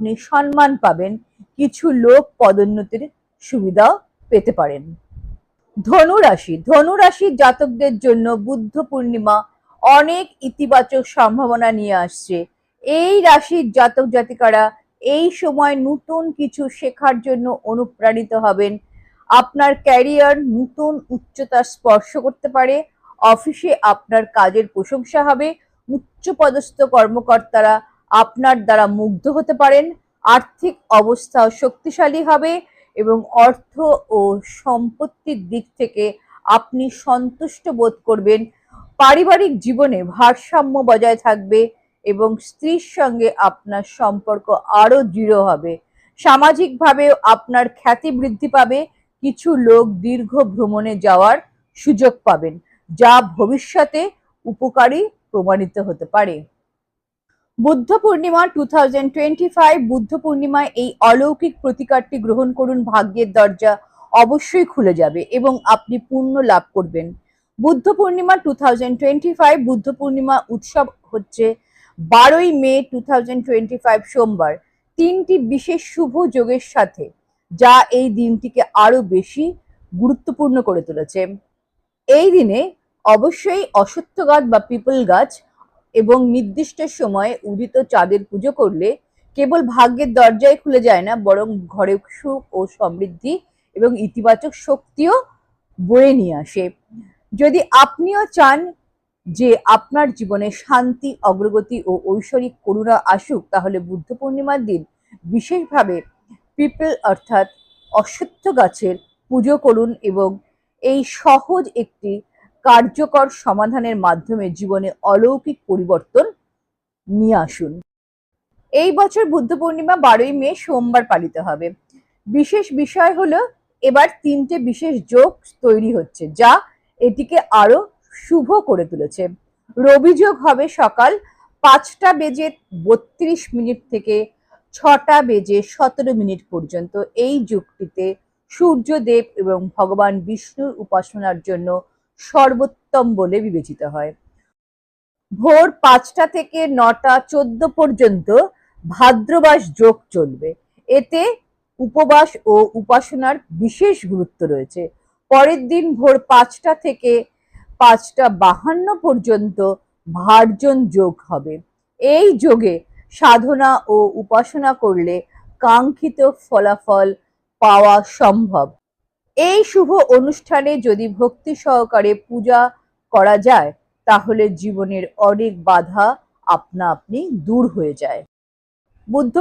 আপনি সম্মান পাবেন, কিছু লোক পদোন্নতির সুবিধাও পেতে পারেন। ধনু রাশি ধনু রাশির জাতকদের জন্য বুদ্ধ পূর্ণিমা অনেক ইতিবাচক সম্ভাবনা নিয়ে আসছে। এই রাশির জাতক জাতিকারা এই সময় নতুন কিছু শেখার জন্য অনুপ্রাণিত হবেন। আপনার ক্যারিয়ার নতুন উচ্চতা স্পর্শ করতে পারে। অফিসে আপনার কাজের প্রশংসা হবে। উচ্চপদস্থ কর্মকর্তারা আপনার দ্বারা মুগ্ধ হতে পারেন, আর্থিক অবস্থাও শক্তিশালী হবে এবং অর্থ ও সম্পত্তির দিক থেকে আপনি সন্তুষ্ট বোধ করবেন। পারিবারিক জীবনে ভারসাম্য বজায় থাকবে এবং স্ত্রীর সঙ্গে আপনার সম্পর্ক আরও দৃঢ় হবে। সামাজিকভাবে আপনার খ্যাতি বৃদ্ধি পাবে, কিছু লোক দীর্ঘ ভ্রমণে যাওয়ার সুযোগ পাবেন, যা ভবিষ্যতে উপকারী প্রমাণিত হতে পারে। বুদ্ধ পূর্ণিমা টু বুদ্ধ পূর্ণিমায় এই অলৌকিক প্রতিকারটি গ্রহণ করুন, ভাগ্যের দরজা অবশ্যই খুলে যাবে এবং আপনি পুণ্য লাভ করবেন। বুদ্ধ পূর্ণিমা টু বুদ্ধ পূর্ণিমা উৎসব হচ্ছে বারোই মে টু সোমবার। তিনটি বিশেষ শুভ যোগের সাথে যা এই দিনটিকে আরও বেশি গুরুত্বপূর্ণ করে তুলেছে। এই দিনে অবশ্যই অশ্বত্থ গাছ বা পিপল গাছ এবং নির্দিষ্ট সময়ে উদিত চাঁদের পুজো করলে কেবল ভাগ্যের দরজায় খুলে যায় না, বরং ঘরে সুখ ও সমৃদ্ধি এবং ইতিবাচক শক্তিও বয়ে নিয়ে আসে। যদি আপনিও চান যে আপনার জীবনে শান্তি, অগ্রগতি ও ঐশ্বরিক করুণা আসুক, তাহলে বুদ্ধ পূর্ণিমার দিন বিশেষভাবে পিপল অর্থাৎ অশ্বত্থ গাছের পুজো করুন এবং এই সহজ একটি কার্যকর সমাধানের মাধ্যমে জীবনে অলৌকিক পরিবর্তন নিয়ে আসুন। এই বছর বুদ্ধ পূর্ণিমা বারোই মে সোমবার পালিত হবে। বিশেষ বিষয় হলো, এবার তিনটে বিশেষ যোগ তৈরি হচ্ছে, যা এটিকে আরও শুভ করে তুলেছে। রবি যোগ হবে সকাল পাঁচটা বেজে বত্রিশ মিনিট থেকে ছটা বেজে সতেরো মিনিট পর্যন্ত। এই যুগটিতে সূর্যদেব এবং ভগবান বিষ্ণুর উপাসনার জন্য সর্বোত্তম বলে বিবেচিত হয়। ভোর পাঁচটা থেকে নটা চোদ্দ পর্যন্ত ভাদ্রবাস যোগ চলবে। এতে উপবাস ও উপাসনার বিশেষ গুরুত্ব রয়েছে। পরের দিন ভোর পাঁচটা থেকে পাঁচটা বাহান্ন পর্যন্ত ভার্জন যোগ হবে। এই যোগে সাধনা ও উপাসনা করলে কাঙ্ক্ষিত ফলাফল পাওয়া সম্ভব। এই শুভ অনুষ্ঠানে যদি ভক্তি সহকারে পূজা করা যায়, তাহলে জীবনের অনেক বাধা আপনা আপনি দূর হয়ে যায়। বুদ্ধ